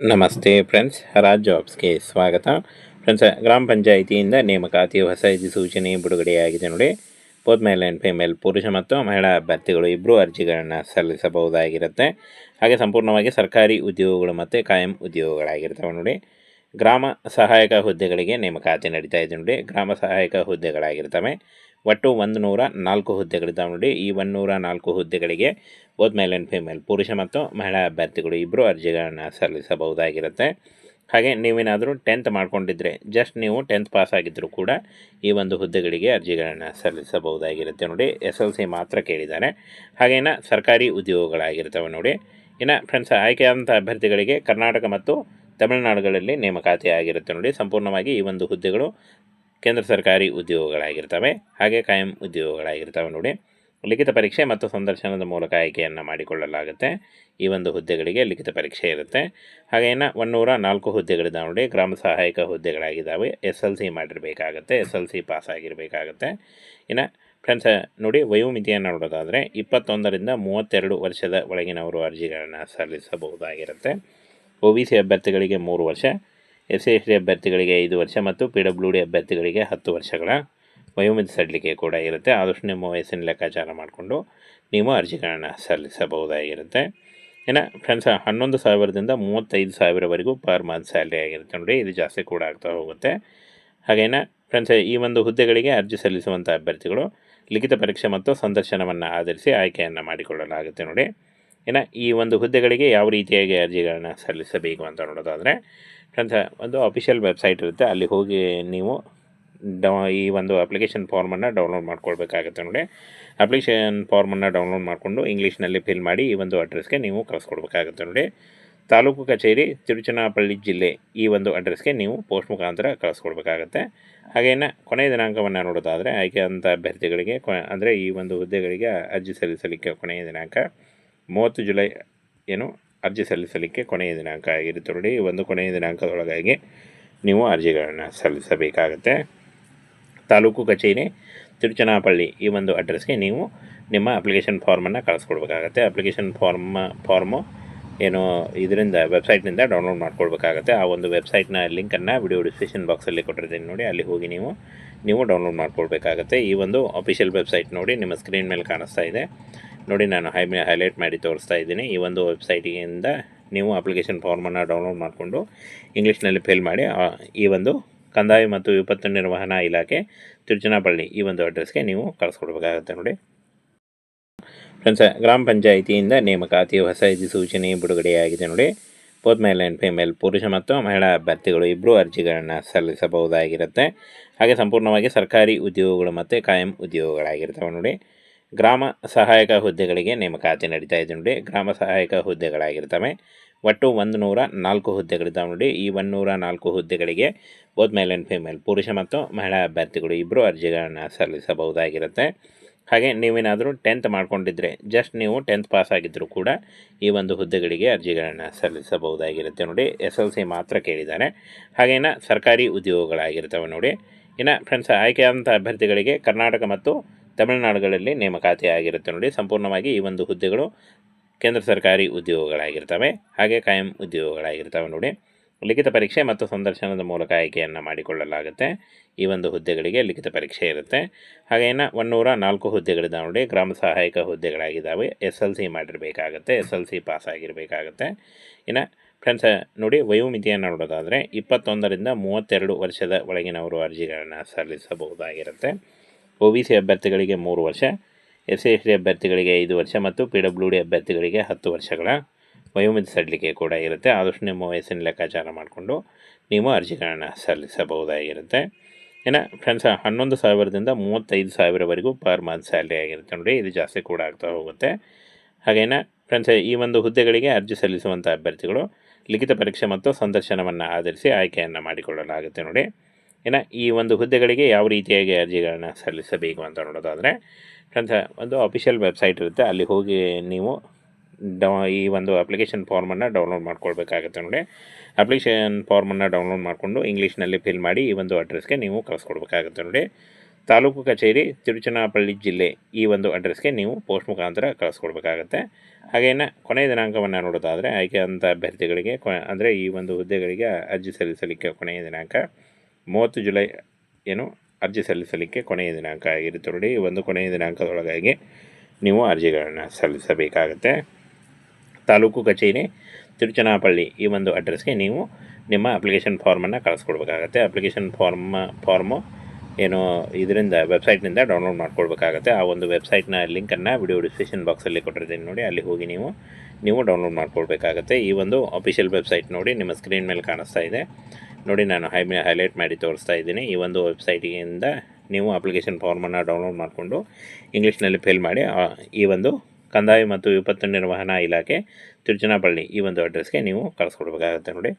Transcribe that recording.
ನಮಸ್ತೆ ಫ್ರೆಂಡ್ಸ್ ರಾಜ್ ಜಾಬ್ಸ್ಗೆ ಸ್ವಾಗತ. ಫ್ರೆಂಡ್ಸ್ ಗ್ರಾಮ ಪಂಚಾಯಿತಿಯಿಂದ ನೇಮಕಾತಿ ಹೊಸ ಅಧಿಸೂಚನೆ ಬಿಡುಗಡೆಯಾಗಿದೆ ನೋಡಿ. ಬೋತ್ ಮೇಲ್ ಆ್ಯಂಡ್ ಫಿಮೇಲ್ ಪುರುಷ ಮತ್ತು ಮಹಿಳಾ ಅಭ್ಯರ್ಥಿಗಳು ಇಬ್ಬರೂ ಅರ್ಜಿಗಳನ್ನು ಸಲ್ಲಿಸಬಹುದಾಗಿರುತ್ತೆ. ಹಾಗೆ ಸಂಪೂರ್ಣವಾಗಿ ಸರ್ಕಾರಿ ಉದ್ಯೋಗಗಳು ಮತ್ತು ಕಾಯಂ ಉದ್ಯೋಗಗಳಾಗಿರ್ತವೆ ನೋಡಿ. ಗ್ರಾಮ ಸಹಾಯಕ ಹುದ್ದೆಗಳಿಗೆ ನೇಮಕಾತಿ ನಡೀತಾ ಇದೆ ನೋಡಿ. ಗ್ರಾಮ ಸಹಾಯಕ ಹುದ್ದೆಗಳಾಗಿರ್ತವೆ. ಒಟ್ಟು ಒಂದು ನೂರ ನಾಲ್ಕು ಹುದ್ದೆಗಳಿದ್ದಾವೆ ನೋಡಿ. ಈ ಒಂದು ನೂರ ನಾಲ್ಕು ಹುದ್ದೆಗಳಿಗೆ ಬೋತ್ ಮೇಲ್ ಆ್ಯಂಡ್ ಫಿಮೇಲ್ ಪುರುಷ ಮತ್ತು ಮಹಿಳಾ ಅಭ್ಯರ್ಥಿಗಳು ಇಬ್ಬರು ಅರ್ಜಿಗಳನ್ನು ಸಲ್ಲಿಸಬಹುದಾಗಿರುತ್ತೆ. ಹಾಗೆ ನೀವೇನಾದರೂ ಟೆಂತ್ ಮಾಡ್ಕೊಂಡಿದ್ರೆ ಜಸ್ಟ್ ನೀವು ಟೆಂತ್ ಪಾಸ್ ಆಗಿದ್ದರೂ ಕೂಡ ಈ ಒಂದು ಹುದ್ದೆಗಳಿಗೆ ಅರ್ಜಿಗಳನ್ನು ಸಲ್ಲಿಸಬಹುದಾಗಿರುತ್ತೆ ನೋಡಿ. ಎಸ್ ಎಲ್ ಸಿ ಮಾತ್ರ ಕೇಳಿದ್ದಾರೆ. ಹಾಗೇನ ಸರ್ಕಾರಿ ಉದ್ಯೋಗಗಳಾಗಿರ್ತವೆ ನೋಡಿ. ಇನ್ನು ಫ್ರೆಂಡ್ಸ್ ಆಯ್ಕೆಯಾದಂಥ ಅಭ್ಯರ್ಥಿಗಳಿಗೆ ಕರ್ನಾಟಕ ಮತ್ತು ತಮಿಳುನಾಡುಗಳಲ್ಲಿ ನೇಮಕಾತಿ ಆಗಿರುತ್ತೆ ನೋಡಿ. ಸಂಪೂರ್ಣವಾಗಿ ಈ ಒಂದು ಹುದ್ದೆಗಳು ಕೇಂದ್ರ ಸರ್ಕಾರಿ ಉದ್ಯೋಗಗಳಾಗಿರ್ತವೆ. ಹಾಗೆ ಕಾಯಂ ಉದ್ಯೋಗಗಳಾಗಿರ್ತವೆ ನೋಡಿ. ಲಿಖಿತ ಪರೀಕ್ಷೆ ಮತ್ತು ಸಂದರ್ಶನದ ಮೂಲಕ ಆಯ್ಕೆಯನ್ನು ಮಾಡಿಕೊಳ್ಳಲಾಗುತ್ತೆ. ಈ ಒಂದು ಹುದ್ದೆಗಳಿಗೆ ಲಿಖಿತ ಪರೀಕ್ಷೆ ಇರುತ್ತೆ. ಹಾಗೇನ ಒನ್ನೂರ ನಾಲ್ಕು ಹುದ್ದೆಗಳಿದ್ದಾವೆ ನೋಡಿ. ಗ್ರಾಮ ಸಹಾಯಕ ಹುದ್ದೆಗಳಾಗಿದ್ದಾವೆ ಎಸ್ ಎಲ್ ಸಿ ಮಾಡಿರಬೇಕಾಗತ್ತೆ. ಎಸ್ ಎಲ್ ಸಿ ಪಾಸ್ ಆಗಿರಬೇಕಾಗತ್ತೆ ಇನ್ನು ಫ್ರೆಂಡ್ಸ್, ನೋಡಿ, ವಯೋಮಿತಿಯನ್ನು ನೋಡೋದಾದರೆ ಇಪ್ಪತ್ತೊಂದರಿಂದ ಮೂವತ್ತೆರಡು ವರ್ಷದ ಒಳಗಿನವರು ಅರ್ಜಿಗಳನ್ನು ಸಲ್ಲಿಸಬಹುದಾಗಿರುತ್ತೆ. ಒ ಬಿ ಸಿ ಅಭ್ಯರ್ಥಿಗಳಿಗೆ ಮೂರು ವರ್ಷ ಎಸ್ ಸಿ ಎಸ್ ಟಿ ಅಭ್ಯರ್ಥಿಗಳಿಗೆ ಐದು ವರ್ಷ ಮತ್ತು ಪಿ ಡಬ್ಲ್ಯೂ ಡಿ ಅಭ್ಯರ್ಥಿಗಳಿಗೆ ಹತ್ತು ವರ್ಷಗಳ ವಯೋಮಿತಿ ಸಡಿಲಿಕೆ ಕೂಡ ಇರುತ್ತೆ. ಆದಷ್ಟು ನಿಮ್ಮ ವಯಸ್ಸಿನ ಲೆಕ್ಕಾಚಾರ ಮಾಡಿಕೊಂಡು ನೀವು ಅರ್ಜಿಗಳನ್ನು ಸಲ್ಲಿಸಬಹುದಾಗಿರುತ್ತೆ. ಏನ ಫ್ರೆಂಡ್ಸ್ ಹನ್ನೊಂದು ಸಾವಿರದಿಂದ ಮೂವತ್ತೈದು ಸಾವಿರವರೆಗೂ ಪರ್ ಮಂತ್ ಸ್ಯಾಲ್ರಿ ಆಗಿರುತ್ತೆ ನೋಡಿ, ಇದು ಜಾಸ್ತಿ ಕೂಡ ಆಗ್ತಾ ಹೋಗುತ್ತೆ. ಹಾಗೇನ ಫ್ರೆಂಡ್ಸ್ ಈ ಒಂದು ಹುದ್ದೆಗಳಿಗೆ ಅರ್ಜಿ ಸಲ್ಲಿಸುವಂಥ ಅಭ್ಯರ್ಥಿಗಳು ಲಿಖಿತ ಪರೀಕ್ಷೆ ಮತ್ತು ಸಂದರ್ಶನವನ್ನು ಆಧರಿಸಿ ಆಯ್ಕೆಯನ್ನು ಮಾಡಿಕೊಳ್ಳಲಾಗುತ್ತೆ ನೋಡಿ. ಇನ್ನು ಈ ಒಂದು ಹುದ್ದೆಗಳಿಗೆ ಯಾವ ರೀತಿಯಾಗಿ ಅರ್ಜಿಗಳನ್ನು ಸಲ್ಲಿಸಬೇಕು ಅಂತ ನೋಡೋದಾದರೆ ಫ್ರೆಂಡ್ಸ್ ಒಂದು ಅಫಿಷಿಯಲ್ ವೆಬ್ಸೈಟ್ ಇರುತ್ತೆ. ಅಲ್ಲಿ ಹೋಗಿ ನೀವು ಡೌ, ಈ ಒಂದು ಅಪ್ಲಿಕೇಶನ್ ಫಾರ್ಮನ್ನು ಡೌನ್ಲೋಡ್ ಮಾಡ್ಕೊಳ್ಬೇಕಾಗುತ್ತೆ ನೋಡಿ. ಅಪ್ಲಿಕೇಶನ್ ಫಾರ್ಮನ್ನು ಡೌನ್ಲೋಡ್ ಮಾಡಿಕೊಂಡು ಇಂಗ್ಲೀಷ್ನಲ್ಲಿ ಫಿಲ್ ಮಾಡಿ ಈ ಒಂದು ಅಡ್ರೆಸ್ಗೆ ನೀವು ಕಳಿಸ್ಕೊಡ್ಬೇಕಾಗುತ್ತೆ ನೋಡಿ. ತಾಲೂಕು ಕಚೇರಿ, ತಿರುಚನಾಪಳ್ಳಿ ಜಿಲ್ಲೆ ಈ ಒಂದು ಅಡ್ರೆಸ್ಗೆ ನೀವು ಪೋಸ್ಟ್ ಮುಖಾಂತರ ಕಳಿಸ್ಕೊಡ್ಬೇಕಾಗತ್ತೆ. ಹಾಗೇನ ಕೊನೆಯ ದಿನಾಂಕವನ್ನು ನೋಡೋದಾದರೆ ಆಯ್ಕೆ ಅಂತ ಅಭ್ಯರ್ಥಿಗಳಿಗೆ ಕೊ ಅಂದರೆ ಈ ಒಂದು ಹುದ್ದೆಗಳಿಗೆ ಅರ್ಜಿ ಸಲ್ಲಿಸಲಿಕ್ಕೆ ಕೊನೆಯ ದಿನಾಂಕ ಮೂವತ್ತು ಜುಲೈ ಏನು ಅರ್ಜಿ ಸಲ್ಲಿಸಲಿಕ್ಕೆ ಕೊನೆಯ ದಿನಾಂಕ ಆಗಿರುತ್ತೆ ನೋಡಿ ಒಂದು ಕೊನೆಯ ದಿನಾಂಕದೊಳಗಾಗಿ ನೀವು ಅರ್ಜಿಗಳನ್ನು ಸಲ್ಲಿಸಬೇಕಾಗತ್ತೆ. ತಾಲೂಕು ಕಚೇರಿ, ತಿರುಚನಾಪಳ್ಳಿ ಈ ಒಂದು ಅಡ್ರೆಸ್ಗೆ ನೀವು ನಿಮ್ಮ ಅಪ್ಲಿಕೇಶನ್ ಫಾರ್ಮನ್ನು ಕಳಿಸ್ಕೊಡ್ಬೇಕಾಗತ್ತೆ. ಅಪ್ಲಿಕೇಶನ್ ಫಾರ್ಮ್, ಫಾರ್ಮು ಏನು ಇದರಿಂದ, ವೆಬ್ಸೈಟ್ನಿಂದ ಡೌನ್ಲೋಡ್ ಮಾಡ್ಕೊಳ್ಬೇಕಾಗತ್ತೆ ಆ ಒಂದು ವೆಬ್ಸೈಟ್ನ ಲಿಂಕನ್ನು ವಿಡಿಯೋ ಡಿಸ್ಕ್ರಿಪ್ಷನ್ ಬಾಕ್ಸಲ್ಲಿ ಕೊಟ್ಟಿರ್ತೀನಿ ನೋಡಿ, ಅಲ್ಲಿ ಹೋಗಿ ನೀವು ನೀವು ಡೌನ್ಲೋಡ್ ಮಾಡ್ಕೊಳ್ಬೇಕಾಗತ್ತೆ ಈ ಒಂದು ಅಫಿಷಿಯಲ್ ವೆಬ್ಸೈಟ್ ನೋಡಿ ನಿಮ್ಮ ಸ್ಕ್ರೀನ್ ಮೇಲೆ ಕಾಣಿಸ್ತಾ ಇದೆ. ನೋಡಿ, ನಾನು ಹೈ ಹೈಲೈಟ್ ಮಾಡಿ ತೋರಿಸ್ತಾ ಇದ್ದೀನಿ. ಈ ಒಂದು ವೆಬ್ಸೈಟಿಂದ ನೀವು ಅಪ್ಲಿಕೇಶನ್ ಫಾರ್ಮನ್ನು ಡೌನ್ಲೋಡ್ ಮಾಡಿಕೊಂಡು ಇಂಗ್ಲೀಷ್ನಲ್ಲಿ ಫಿಲ್ ಮಾಡಿ ಈ ಒಂದು ಕಂದಾಯ ಮತ್ತು ವಿಪತ್ತು ನಿರ್ವಹಣಾ ಇಲಾಖೆ ತಿರುಚನಾಪಳ್ಳಿ ಈ ಒಂದು ಅಡ್ರೆಸ್ಗೆ ನೀವು ಕಳಿಸ್ಕೊಡ್ಬೇಕಾಗತ್ತೆ ನೋಡಿ. ಫ್ರೆಂಡ್ಸ್, ಗ್ರಾಮ ಪಂಚಾಯಿತಿಯಿಂದ ನೇಮಕಾತಿ, ಹೊಸ ಸೂಚನೆ ಬಿಡುಗಡೆಯಾಗಿದೆ ನೋಡಿ. ಬೋತ್ ಮೇಲ್ ಆ್ಯಂಡ್ ಫಿಮೇಲ್ ಪುರುಷ ಮತ್ತು ಮಹಿಳಾ ಅಭ್ಯರ್ಥಿಗಳು ಇಬ್ಬರೂ ಅರ್ಜಿಗಳನ್ನು ಸಲ್ಲಿಸಬಹುದಾಗಿರುತ್ತೆ. ಹಾಗೆ ಸಂಪೂರ್ಣವಾಗಿ ಸರ್ಕಾರಿ ಉದ್ಯೋಗಗಳು ಮತ್ತು ಕಾಯಂ ಉದ್ಯೋಗಗಳಾಗಿರ್ತವೆ ನೋಡಿ. ಗ್ರಾಮ ಸಹಾಯಕ ಹುದ್ದೆಗಳಿಗೆ ನೇಮಕಾತಿ ನಡೀತಾ ಇದೆ ನೋಡಿ. ಗ್ರಾಮ ಸಹಾಯಕ ಹುದ್ದೆಗಳಾಗಿರ್ತವೆ. ಒಟ್ಟು ಒಂದು ನೂರ ನಾಲ್ಕು ಹುದ್ದೆಗಳಿದ್ದಾವೆ ನೋಡಿ. ಈ ಒಂದು ನೂರ ನಾಲ್ಕು ಹುದ್ದೆಗಳಿಗೆ ಬೋತ್ ಮೇಲ್ ಆ್ಯಂಡ್ ಫಿಮೇಲ್ ಪುರುಷ ಮತ್ತು ಮಹಿಳಾ ಅಭ್ಯರ್ಥಿಗಳು ಇಬ್ಬರು ಅರ್ಜಿಗಳನ್ನು ಸಲ್ಲಿಸಬಹುದಾಗಿರುತ್ತೆ. ಹಾಗೆ ನೀವೇನಾದರೂ ಟೆಂತ್ ಮಾಡ್ಕೊಂಡಿದ್ರೆ ಜಸ್ಟ್ ನೀವು ಟೆಂತ್ ಪಾಸ್ ಆಗಿದ್ದರೂ ಕೂಡ ಈ ಒಂದು ಹುದ್ದೆಗಳಿಗೆ ಅರ್ಜಿಗಳನ್ನು ಸಲ್ಲಿಸಬಹುದಾಗಿರುತ್ತೆ ನೋಡಿ. ಎಸ್ ಎಲ್ ಸಿ ಮಾತ್ರ ಕೇಳಿದ್ದಾರೆ. ಹಾಗೇನ ಸರ್ಕಾರಿ ಉದ್ಯೋಗಗಳಾಗಿರ್ತವೆ ನೋಡಿ. ಇನ್ನು ಫ್ರೆಂಡ್ಸ್ ಆಯ್ಕೆಯಾದಂಥ ಅಭ್ಯರ್ಥಿಗಳಿಗೆ ಕರ್ನಾಟಕ ಮತ್ತು ತಮಿಳುನಾಡುಗಳಲ್ಲಿ ನೇಮಕಾತಿ ಆಗಿರುತ್ತೆ ನೋಡಿ. ಸಂಪೂರ್ಣವಾಗಿ ಈ ಒಂದು ಹುದ್ದೆಗಳು ಕೇಂದ್ರ ಸರ್ಕಾರಿ ಉದ್ಯೋಗಗಳಾಗಿರ್ತವೆ. ಹಾಗೆ ಕಾಯಂ ಉದ್ಯೋಗಗಳಾಗಿರ್ತವೆ ನೋಡಿ. ಲಿಖಿತ ಪರೀಕ್ಷೆ ಮತ್ತು ಸಂದರ್ಶನದ ಮೂಲಕ ಆಯ್ಕೆಯನ್ನು ಮಾಡಿಕೊಳ್ಳಲಾಗುತ್ತೆ. ಈ ಒಂದು ಹುದ್ದೆಗಳಿಗೆ ಲಿಖಿತ ಪರೀಕ್ಷೆ ಇರುತ್ತೆ. ಹಾಗೇನ ಒನ್ನೂರ ನಾಲ್ಕು ಹುದ್ದೆಗಳಿದ್ದಾವೆ ನೋಡಿ. ಗ್ರಾಮ ಸಹಾಯಕ ಹುದ್ದೆಗಳಾಗಿದ್ದಾವೆ ಎಸ್ ಎಲ್ ಸಿ ಮಾಡಿರಬೇಕಾಗತ್ತೆ. ಎಸ್ ಎಲ್ ಸಿ ಪಾಸ್ ಆಗಿರಬೇಕಾಗತ್ತೆ. ಇನ್ನು ಫ್ರೆಂಡ್ಸ್, ನೋಡಿ ವಯೋಮಿತಿಯನ್ನು ನೋಡೋದಾದರೆ ಇಪ್ಪತ್ತೊಂದರಿಂದ ಮೂವತ್ತೆರಡು ವರ್ಷದ ಒಳಗಿನವರು ಅರ್ಜಿಗಳನ್ನು ಸಲ್ಲಿಸಬಹುದಾಗಿರುತ್ತೆ. ಒ ಬಿ ಸಿ ಅಭ್ಯರ್ಥಿಗಳಿಗೆ ಮೂರು ವರ್ಷ ಎಸ್ ಸಿ ಎಸ್ ಟಿ ಅಭ್ಯರ್ಥಿಗಳಿಗೆ ಐದು ವರ್ಷ ಮತ್ತು ಪಿ ಡಬ್ಲ್ಯೂ ಡಿ ಅಭ್ಯರ್ಥಿಗಳಿಗೆ ಹತ್ತು ವರ್ಷಗಳ ವಯೋಮಿತಿ ಸಡಿಲಿಕೆ ಕೂಡ ಇರುತ್ತೆ. ಆದಷ್ಟು ನಿಮ್ಮ ವಯಸ್ಸಿನ ಲೆಕ್ಕಾಚಾರ ಮಾಡಿಕೊಂಡು ನೀವು ಅರ್ಜಿಗಳನ್ನು ಸಲ್ಲಿಸಬಹುದಾಗಿರುತ್ತೆ. ಏನ ಫ್ರೆಂಡ್ಸ್ ಹನ್ನೊಂದು ಸಾವಿರದಿಂದ ಮೂವತ್ತೈದು ಸಾವಿರವರೆಗೂ ಪರ್ ಮಂತ್ ಸ್ಯಾಲ್ರಿ ಆಗಿರುತ್ತೆ ನೋಡಿ, ಇದು ಜಾಸ್ತಿ ಕೂಡ ಆಗ್ತಾ ಹೋಗುತ್ತೆ. ಹಾಗೇನ ಫ್ರೆಂಡ್ಸ್ ಈ ಒಂದು ಹುದ್ದೆಗಳಿಗೆ ಅರ್ಜಿ ಸಲ್ಲಿಸುವಂಥ ಅಭ್ಯರ್ಥಿಗಳು ಲಿಖಿತ ಪರೀಕ್ಷೆ ಮತ್ತು ಸಂದರ್ಶನವನ್ನು ಆಧರಿಸಿ ಆಯ್ಕೆಯನ್ನು ಮಾಡಿಕೊಳ್ಳಲಾಗುತ್ತೆ ನೋಡಿ. ಇನ್ನು ಈ ಒಂದು ಹುದ್ದೆಗಳಿಗೆ ಯಾವ ರೀತಿಯಾಗಿ ಅರ್ಜಿಗಳನ್ನು ಸಲ್ಲಿಸಬೇಕು ಅಂತ ನೋಡೋದಾದರೆ ಫ್ರೆಂಡ್ಸ್ ಒಂದು ಅಫಿಷಿಯಲ್ ವೆಬ್ಸೈಟ್ ಇರುತ್ತೆ. ಅಲ್ಲಿ ಹೋಗಿ ನೀವು ಡೌ, ಈ ಒಂದು ಅಪ್ಲಿಕೇಶನ್ ಫಾರ್ಮನ್ನು ಡೌನ್ಲೋಡ್ ಮಾಡ್ಕೊಳ್ಬೇಕಾಗುತ್ತೆ ನೋಡಿ. ಅಪ್ಲಿಕೇಶನ್ ಫಾರ್ಮನ್ನು ಡೌನ್ಲೋಡ್ ಮಾಡಿಕೊಂಡು ಇಂಗ್ಲೀಷ್ನಲ್ಲಿ ಫಿಲ್ ಮಾಡಿ ಈ ಒಂದು ಅಡ್ರೆಸ್ಗೆ ನೀವು ಕಳಿಸ್ಕೊಡ್ಬೇಕಾಗುತ್ತೆ ನೋಡಿ. ತಾಲೂಕು ಕಚೇರಿ, ತಿರುಚನಾಪಳ್ಳಿ ಜಿಲ್ಲೆ ಈ ಒಂದು ಅಡ್ರೆಸ್ಗೆ ನೀವು ಪೋಸ್ಟ್ ಮುಖಾಂತರ ಕಳಿಸ್ಕೊಡ್ಬೇಕಾಗತ್ತೆ. ಹಾಗೇನ, ಕೊನೆಯ ದಿನಾಂಕವನ್ನು ನೋಡೋದಾದರೆ, ಆಯ್ಕೆ ಅಂತ ಅಭ್ಯರ್ಥಿಗಳಿಗೆ ಕೊ ಅಂದರೆ ಈ ಒಂದು ಹುದ್ದೆಗಳಿಗೆ ಅರ್ಜಿ ಸಲ್ಲಿಸಲಿಕ್ಕೆ ಕೊನೆಯ ದಿನಾಂಕ ಮೂವತ್ತು ಜುಲೈ ಏನು ಅರ್ಜಿ ಸಲ್ಲಿಸಲಿಕ್ಕೆ ಕೊನೆಯ ದಿನಾಂಕ ಆಗಿರುತ್ತೆ ನೋಡಿ ಈ ಒಂದು ಕೊನೆಯ ದಿನಾಂಕದೊಳಗಾಗಿ ನೀವು ಅರ್ಜಿಗಳನ್ನು ಸಲ್ಲಿಸಬೇಕಾಗತ್ತೆ. ತಾಲೂಕು ಕಚೇರಿ, ತಿರುಚನಾಪಳ್ಳಿ ಈ ಒಂದು ಅಡ್ರೆಸ್ಗೆ ನೀವು ನಿಮ್ಮ ಅಪ್ಲಿಕೇಶನ್ ಫಾರ್ಮನ್ನು ಕಳಿಸ್ಕೊಡ್ಬೇಕಾಗತ್ತೆ. ಅಪ್ಲಿಕೇಶನ್ ಫಾರ್ಮ್, ಫಾರ್ಮು ಏನು ಇದರಿಂದ, ವೆಬ್ಸೈಟ್ನಿಂದ ಡೌನ್ಲೋಡ್ ಮಾಡ್ಕೊಳ್ಬೇಕಾಗತ್ತೆ ಆ ಒಂದು ವೆಬ್ಸೈಟ್ನ ಲಿಂಕನ್ನು ವಿಡಿಯೋ ಡಿಸ್ಕ್ರಿಪ್ಷನ್ ಬಾಕ್ಸಲ್ಲಿ ಕೊಟ್ಟಿರ್ತೀನಿ ನೋಡಿ, ಅಲ್ಲಿ ಹೋಗಿ ನೀವು ನೀವು ಡೌನ್ಲೋಡ್ ಮಾಡ್ಕೊಳ್ಬೇಕಾಗತ್ತೆ ಈ ಒಂದು ಅಫಿಷಿಯಲ್ ವೆಬ್ಸೈಟ್ ನೋಡಿ ನಿಮ್ಮ ಸ್ಕ್ರೀನ್ ಮೇಲೆ ಕಾಣಿಸ್ತಾ ಇದೆ. ನೋಡಿ, ನಾನು ಹೈ ಹೈಲೈಟ್ ಮಾಡಿ ತೋರಿಸ್ತಾ ಇದ್ದೀನಿ. ಈ ಒಂದು ವೆಬ್ಸೈಟಿಂದ ನೀವು ಅಪ್ಲಿಕೇಶನ್ ಫಾರ್ಮನ್ನು ಡೌನ್ಲೋಡ್ ಮಾಡಿಕೊಂಡು ಇಂಗ್ಲೀಷ್ನಲ್ಲಿ ಫಿಲ್ ಮಾಡಿ ಈ ಒಂದು ಕಂದಾಯ ಮತ್ತು ವಿಪತ್ತು ನಿರ್ವಹಣಾ ಇಲಾಖೆ ತಿರುಚನಾಪಳ್ಳಿ ಈ ಒಂದು ಅಡ್ರೆಸ್ಗೆ ನೀವು ಕಳಿಸ್ಕೊಡ್ಬೇಕಾಗತ್ತೆ ನೋಡಿ.